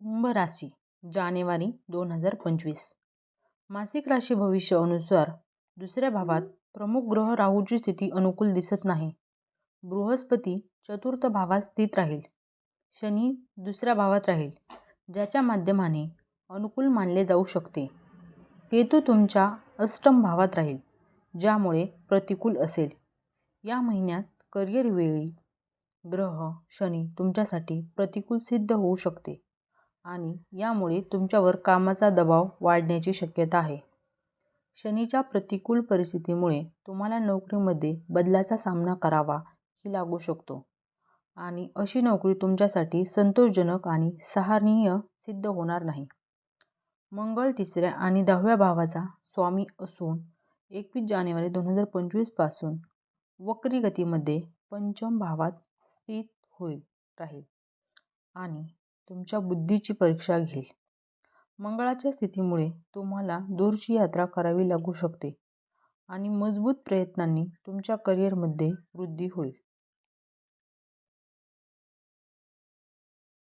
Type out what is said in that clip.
कुंभ राशी जानेवारी दोन हजार पंचवीस. मासिक राशी भविष्य अनुसार दुसऱ्या भावात प्रमुख ग्रह राहूची स्थिती अनुकूल दिसत नाही. बृहस्पती चतुर्थ भावात स्थित राहील. शनी दुसऱ्या भावात राहील ज्याच्या माध्यमाने अनुकूल मानले जाऊ शकते. केतू तुमच्या अष्टम भावात राहील ज्यामुळे प्रतिकूल असेल. या महिन्यात करिअरवेळी ग्रह शनी तुमच्यासाठी प्रतिकूल सिद्ध होऊ शकते. आणि यामुळे तुमच्यावर कामाचा दबाव वाढण्याची शक्यता आहे. शनीच्या प्रतिकूल परिस्थितीमुळे तुम्हाला नोकरीमध्ये बदलाचा सामना करावा ही लागू शकतो. आणि अशी नोकरी तुमच्यासाठी संतोषजनक आणि सहारणीय सिद्ध होणार नाही. मंगळ तिसऱ्या आणि दहाव्या भावाचा स्वामी असून एकवीस जानेवारी दोन हजार पंचवीसपासून वक्री गतीमध्ये पंचम भावात स्थित होईल राहील. आणि तुमच्या बुद्धीची परीक्षा घेईल. मंगळाच्या स्थितीमुळे तुम्हाला दूरची यात्रा करावी लागू शकते आणि मजबूत प्रयत्नांनी तुमच्या करिअरमध्ये वृद्धी होईल.